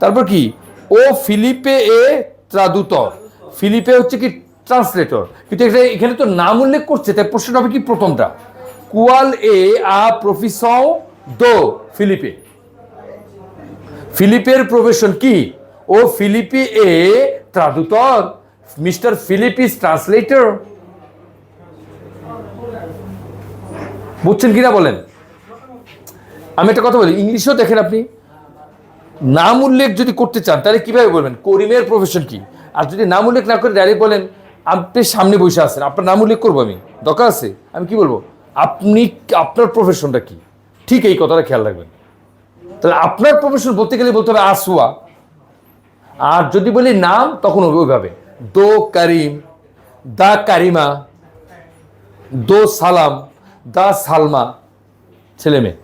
তারপর কি? ও ফিলিপে এ ট্রাদুতর। ফিলিপে হচ্ছে কি ট্রান্সলেটর। কিন্তু এটা এখানে তো নাম উল্লেখ করছে, তাই প্রশ্নটা হবে কি প্রথমটা? কুয়াল এ আ প্রফিসন দো ফিলিপে। ফিলিপের প্রফেশন কি? ও ফিলিপি এ ট্রাদুতর। Mister Philip is translator. বুঝছেন কিনা বলেন? আমি একটা কথা বলি, ইংলিশেও দেখেন আপনি। নাম উল্লেখ যদি করতে চান, তাহলে কীভাবে বলবেন? করিমের প্রফেশন কি? আর যদি নাম উল্লেখ না করে ডাইরেক্ট বলেন, আপনি সামনে বসে আছেন, আপনার নাম উল্লেখ করব আমি? দরকার আছে? আমি কি বলব? আপনি আপনার প্রফেশনটা কি? ঠিক এই কথাটা খেয়াল রাখবেন। তাহলে আপনার প্রফেশন বলতে গেলে বলতে হবে আসুয়া আর যদি বলি নাম, তখন ওইভাবে। দো করিম, দা কারিমা, দো সালাম, দা সালমা, ছেলে মেয়ে।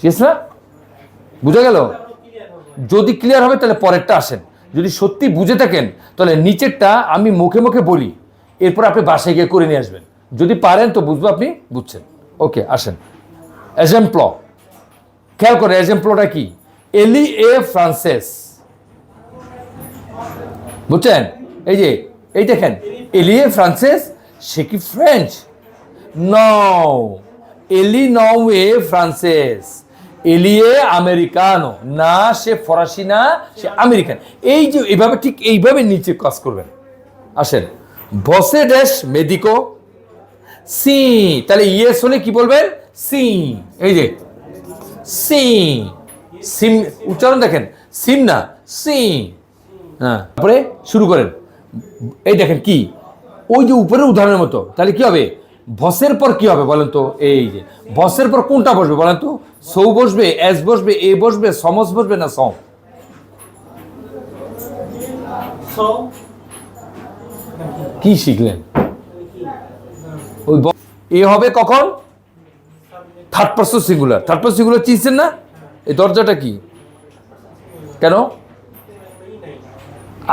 ঠিক আছে না? বুঝা গেল? যদি ক্লিয়ার হবে, তাহলে পরেরটা আসেন। যদি সত্যি বুঝে থাকেন, তাহলে নিচেরটা আমি মুখে মুখে বলি। এরপর আপনি বাসায় গিয়ে করে নিয়ে আসবেন। যদি পারেন, তো বুঝব আপনি বুঝছেন। ওকে, আসেন। এজেম্পল খেয়াল করে এজেম্পলটা কি? এলি এ ফ্রান্সেস বুঝছেন? এই যে, এই দেখেন এলিয়ে ফ্রান্সেস সে কি ফ্রেঞ্চ নও এলি নও এ ফ্রান্সেস এলিয়ে আমেরিকানো। না, সে ফরাসি না, সে আমেরিকান। এই যে এইভাবে ঠিক এইভাবে নিচে কাজ করবেন। আসেন। বসে ড্যাশ মেদিকো সি, তাহলে ইয়েস হলে কি বলবেন? সি, এই যে। সি, সিম, উচ্চারণ দেখেন। সিম না, সি। হ্যাঁ তারপরে শুরু করেন। এই দেখেন কি? ওই যে উপরের উদাহরণের মতো। তাহলে কি হবে? ভসের পর কি হবে বলেন তো? এই যে। ভসের পর কোনটা বসবে বলেন তো? সৌ বসবে এস বসবে এ বসবে সমস বসবে না সম? কি শিখলেন? ওই এ হবে কখন? Third person singular third person singular চিনছেন না? এই দরজাটা কি? কেন?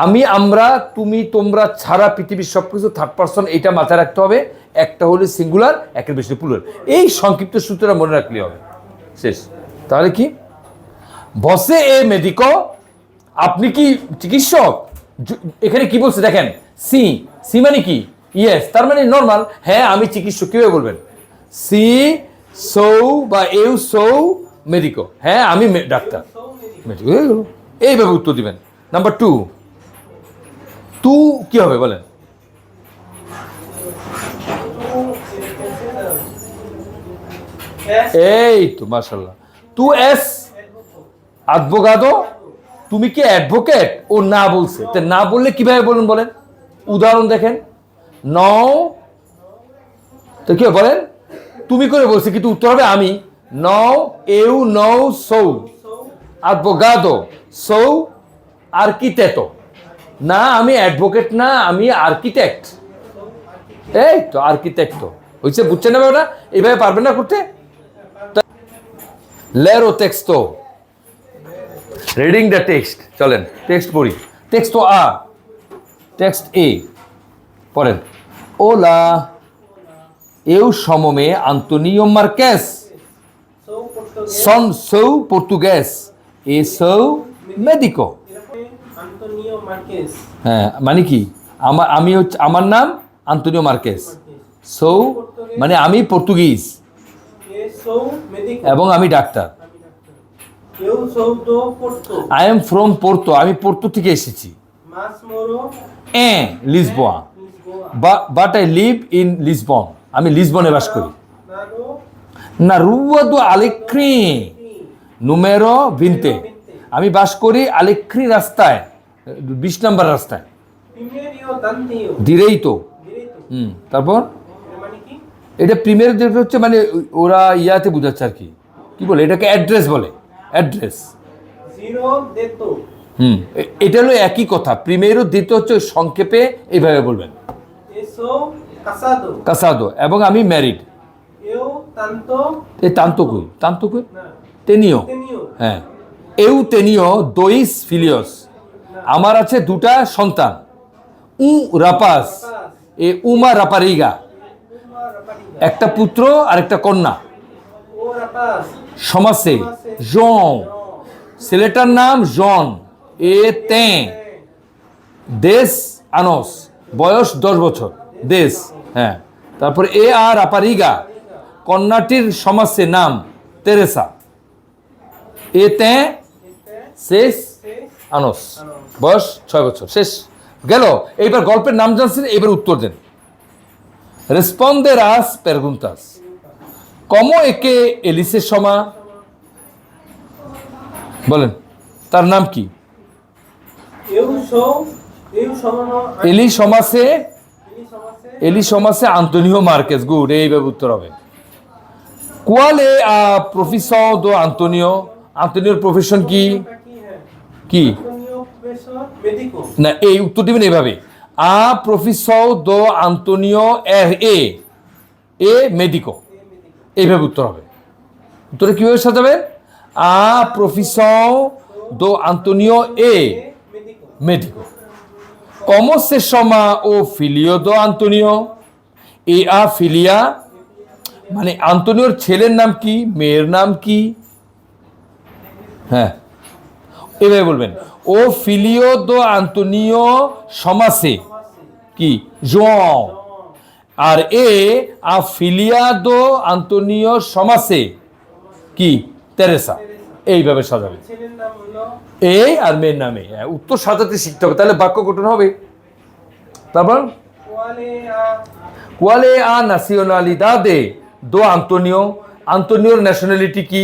আমি আমরা তুমি তোমরা ছাড়া পৃথিবীর সব কিছু থার্ড পার্সন এটা মাথায় রাখতে হবে। একটা হলে সিঙ্গুলার একের বেশি প্লুরাল এই সংক্ষিপ্ত সূত্রটা মনে রাখলে হবে। শেষ। তাহলে কি? বসে এ মেডিকো আপনি কি চিকিৎসক? এখানে কি বলছে দেখেন? সি সি মানে কি? ইয়েস তার মানে নর্মাল হ্যাঁ আমি চিকিৎসক কীভাবে বলবেন? সি সৌ বা এউ সৌ মেডিকো হ্যাঁ আমি ডাক্তার। মেডিকো এইভাবে উত্তর দিবেন। নাম্বার টু তু কি হবে বলেন? এই তো মার্শাল্লাহ তু এস আদভোগাদো তুমি কি অ্যাডভোকেট? ও না বলছে। তা না বললে কীভাবে বলুন বলেন? উদাহরণ দেখেন। নও, তো কি বলেন? তুমি করে বলছে, কিন্তু উত্তর হবে আমি। নও, এউ, নও, সৌ। আদভোগাদো সৌ আর্কিটেটো না, আমি অ্যাডভোকেট না, আমি আর্কিটেক্ট। এই তো, আর্কিটেক্ট। হয়েছে বুঝছেন না ব্যাপারটা? এইভাবে পারবেন না করতে? লেরো টেক্সট রিডিং দ্য টেক্সট চলেন টেক্সট পড়ি। টেক্সট আ টেক্সট এ। পড়েন। ওলা, এও সমমে আন্তনিও মার্কেস। সন সৌ পর্তুগেস। এ সৌ মেডিকো হ্যাঁ মানে কি? আমার আমি হচ্ছে, আমার নাম আন্তনিও মার্কেস। সৌ মানে আমি পর্তুগিজ। এবং আমি doctor. I am from Porto আমি পোর্তো থেকে এসেছি। এ Lisboa. But I live in Lisbon আমি লিসবনে বাস করি। না রুয়া দু আলেক্রি নুমেরো ভিনতে। আমি বাস করি আলেক্রি রাস্তায় বিশ নম্বর রাস্তায়। দিরেই তো হুম তারপর? এটা প্রিমিয়ার যেটা হচ্ছে মানে ওরা ইয়াতে বোঝাচ্ছে আর কি। কি বলে? এটাকে অ্যাড্রেস বলে। Address hmm. এটা হলো একই কথা। প্রিমিয়ারও দিতে হচ্ছে সংক্ষেপে এইভাবে বলবেন. কাসাদো এবং আমি ম্যারিড Eu tanto এই তান্ত কই? তান্ত কই? na তেনিও। হ্যাঁ। এউ তেনিও দইস ফিলিয়স আমার আছে দুটা সন্তান। উ রাপাস। এ উমা রাপারিগা. একটা পুত্র আর একটা কন্যা. সমাসে জন। ছেলেটার নাম জন। এ তে। দেশ আনস। বয়স দশ বছর। দেশ হ্যাঁ। তারপর এ আর আপারিগা। কন্যাটির সমাসে নাম তেরেসা। এ তে। শেষ আনস। বয়স ছয় বছর। শেষ। গেল। এইবার গল্পের নাম জানছেন এবার উত্তর দেন। রেসপন্দেরাস পেরগুন্তাস কমো একে এলিসের সমা বলেন তার নাম কি. এলি সমাসে. এলি সমাসে আন্তোনিও মার্কেস গুড এইভাবে উত্তর হবে কোয়ালে প্রফেসর দো আন্তোনিও আন্তোনিওর প্রফেশন কি. কি. না এই উত্তর দিবেন এইভাবে আ প্রফেসর দো আন্তোনিও এর এ মেডিকো এইভাবে উত্তর হবে। উত্তরে কীভাবে সাজাবেন? আ প্রফেসর দো আন্তোনিও এ মেডিকো. ¿Cómo se llama o filio do এ আ ফিলিয়া। মানে আন্তনিওর ছেলের নাম কি? মেয়ের নাম কি? হ্যাঁ। এভাবে বলবেন। ও ফিলিও দো আন্তনিও সমাসে। কি? আর এ আ ফিলিয়া দো আন্তনিও সমাসে। কি? তেরেসা। এইভাবে সাজাবে। এই আর মেয়ের নামে। হ্যাঁ, উত্তর সাজাতে শিখতে হবে তাহলে বাক্য গঠন হবে। তারপর? কোয়ালে আ কুয়ালে আ নাসিওনালিদাদে দো আন্তনিও। আন্তনিওর ন্যাশনালিটি কি?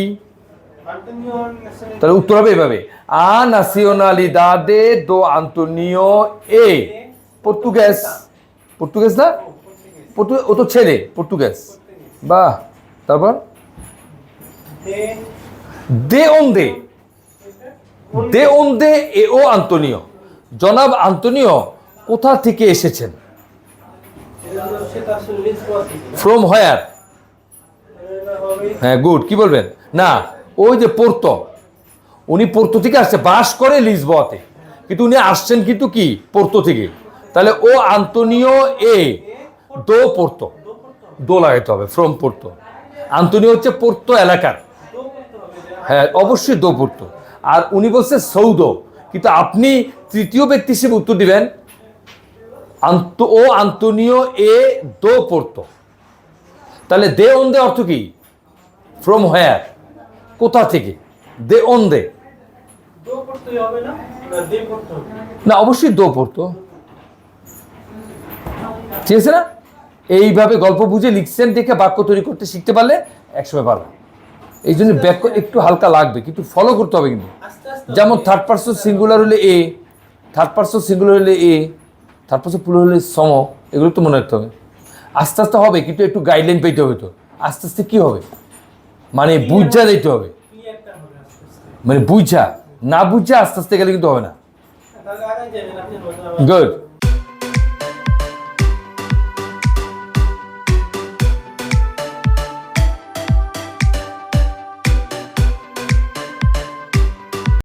তাহলে উত্তর হবে এভাবে। আ নাসিওনালিদাদে দো আন্তনিও এ। পর্তুগেজ। পর্তুগেজ না? পর্তু- ও তো ছেলে, পর্তুগেজ। বাহ, তারপর? দে ওন্দে দে। ওন্দে এ ও আন্তনিও। জনাব আন্তনিও কোথা থেকে এসেছেন? ফ্রম হোয়ার হ্যাঁ গুড, কি বলবেন? না ওই যে পোর্তো, উনি পোর্তো থেকে আসছে, বাস করে লিসবতে। কিন্তু উনি আসছেন কিন্তু কি? পোর্তো থেকে। তাহলে ও আন্তনিও এ, দো পোর্তো, দো লাগাইতে হবে, ফ্রম পোর্তো। আন্তনিও হচ্ছে পোর্তো এলাকার। হ্যাঁ অবশ্যই দো পড়তো আর উনি বলছে সৌদ। কিন্তু আপনি তৃতীয় ব্যক্তি হিসেবে উত্তর দিবেন। আন্ত, ও আন্তনিও এ, দো পড়তো তাহলে দে অন দে অর্থ কি? From where? কোথা থেকে? দে অন দে। না? অবশ্যই দো পড়তো। ঠিক আছে না? এইভাবে গল্প বুঝে লিখছেন দেখে বাক্য তৈরি করতে শিখতে পারলে একসময় পারবে এই জন্য বাক্য একটু হালকা লাগবে কিন্তু ফলো করতে হবে কিন্তু। যেমন থার্ড পার্সন সিঙ্গুলার হলে এ থার্ড পার্সন সিঙ্গুলার হলে এ থার্ড পার্সন পুরো হলে সম এগুলো তো মনে রাখতে হবে। আস্তে আস্তে হবে কিন্তু একটু গাইডলাইন পেতে হবে তো। আস্তে আস্তে কী হবে? মানে বুঝা দিতে হবে। মানে বুঝা না বুঝা আস্তে আস্তে গেলে কিন্তু হবে না। গুড